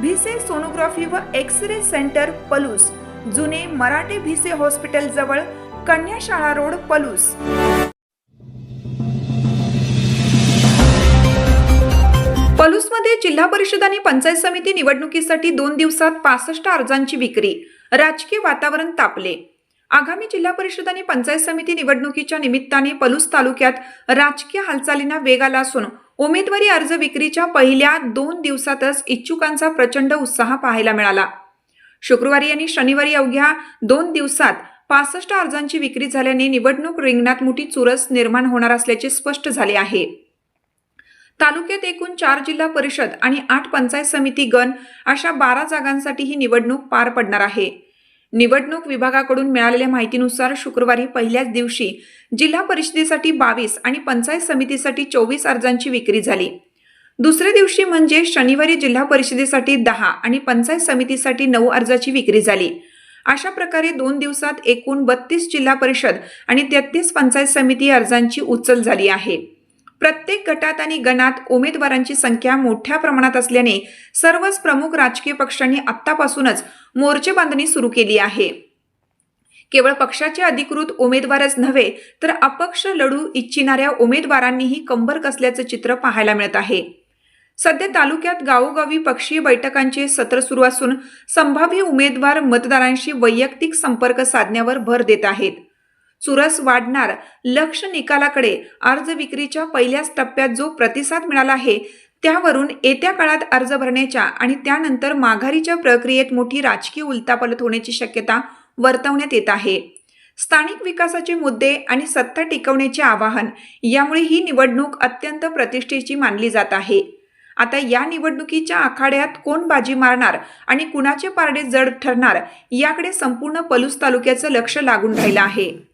Bhise sonography व X ray centre Palus. जुने मराठे Bhise hospital जवळ कन्याशाळा रोड पलूस. पलूसमध्ये जिल्हा परिषद आणि पंचायत समिती निवडणुकीसाठी दोन दिवसात पासष्ट अर्जांची विक्री. राजकीय वातावरण तापले. आगामी जिल्हा परिषद आणि पंचायत समिती निवडणुकीच्या निमित्ताने पलूस तालुक्यात राजकीय हालचालींना वेग आला असून उमेदवारी अर्ज विक्रीच्या पहिल्या दोन दिवसातच इच्छुकांचा प्रचंड उत्साह पाहायला मिळाला. शुक्रवारी आणि शनिवारी अवघ्या दोन दिवसात पासष्ट अर्जांची विक्री झाल्याने निवडणूक रिंगणात मोठी चुरस निर्माण होणार असल्याचे स्पष्ट झाले आहे. तालुक्यात एकूण चार जिल्हा परिषद आणि आठ पंचायत समिती गण अशा बारा जागांसाठी ही निवडणूक पार पडणार आहे. निवडणूक विभागाकडून मिळालेल्या माहितीनुसार शुक्रवारी पहिल्याच दिवशी जिल्हा परिषदेसाठी बावीस आणि पंचायत समितीसाठी चोवीस अर्जांची विक्री झाली. दुसऱ्या दिवशी म्हणजे शनिवारी जिल्हा परिषदेसाठी दहा आणि पंचायत समितीसाठी नऊ अर्जाची विक्री झाली. अशा प्रकारे दोन दिवसात एकूण बत्तीस जिल्हा परिषद आणि तेहतीस पंचायत समिती अर्जांची उचल झाली आहे. प्रत्येक गटात आणि गणात उमेदवारांची संख्या मोठ्या प्रमाणात असल्याने सर्वच प्रमुख राजकीय पक्षांनी आत्तापासूनच मोर्चे बांधणी सुरू केली आहे. केवळ पक्षाचे अधिकृत उमेदवारच नव्हे तर अपक्ष लढू इच्छिणाऱ्या उमेदवारांनीही कंबर कसल्याचं चित्र पाहायला मिळत आहे. सध्या तालुक्यात गावोगावी पक्षीय बैठकांचे सत्र सुरू असून संभाव्य उमेदवार मतदारांशी वैयक्तिक संपर्क साधण्यावर भर देत आहेत. चुरस वाढणार. लक्ष निकालाकडे. अर्ज विक्रीच्या पहिल्याच टप्प्यात जो प्रतिसाद मिळाला आहे त्यावरून येत्या काळात अर्ज भरण्याच्या आणि त्यानंतर माघारीच्या प्रक्रियेत मोठी राजकीय उलतापलत होण्याची शक्यता वर्तवण्यात येत आहे. स्थानिक विकासाचे मुद्दे आणि सत्ता टिकवण्याचे आवाहन यामुळे ही निवडणूक अत्यंत प्रतिष्ठेची मानली जात आहे. आता या निवडणुकीच्या आखाड्यात कोण बाजी मारणार आणि कुणाचे पारडे जड ठरणार याकडे संपूर्ण पलूस तालुक्याचं लक्ष लागून राहिलं आहे.